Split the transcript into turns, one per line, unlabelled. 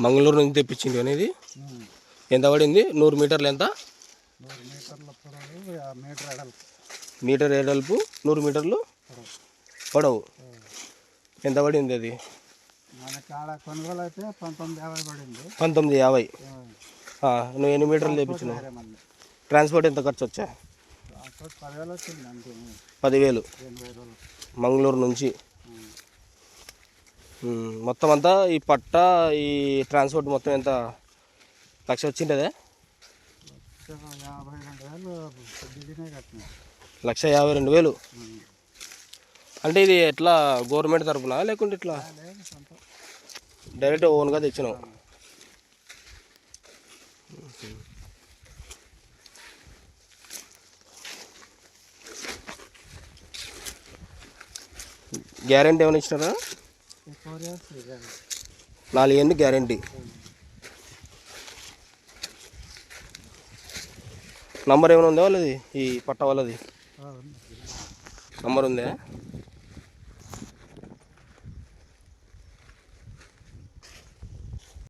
మంగళూరు నుంచి తెప్పించింది అనేది. ఎంత పడింది? నూరు మీటర్లు ఎంత?
మీటర్
ఏడల్పు నూరు మీటర్లు పొడవు. ఎంత పడింది అది?
కొనుగోలు అయితే పంతొమ్మిది యాభై పడింది.
పంతొమ్మిది యాభై.
ఆ,
ఆ, నువ్వు ఎన్ని మీటర్లు తెప్పించినావు? ట్రాన్స్పోర్ట్ ఎంత ఖర్చు వచ్చా?
పదివేలు
పదివేలు. మంగళూరు నుంచి. మొత్తం అంతా ఈ పట్ట ఈ ట్రాన్స్పోర్ట్ మొత్తం ఎంత? లక్ష వచ్చిండదే లక్ష యాభై రెండు వేలు. అంటే ఇది ఎట్లా గవర్నమెంట్ తరపున లేకుంటే ఇట్లా డైరెక్ట్ ఓన్గా తెచ్చినాం. గ్యారంటీ ఏమైనా ఇచ్చినారా?
ఫోర్ ఇయర్స్ ఇదే.
నాలుగు ఏళ్ళు గ్యారంటీ నంబర్ ఏమైనా ఉందా వాళ్ళది ఈ పట్ట వాళ్ళది. నంబర్ ఉందా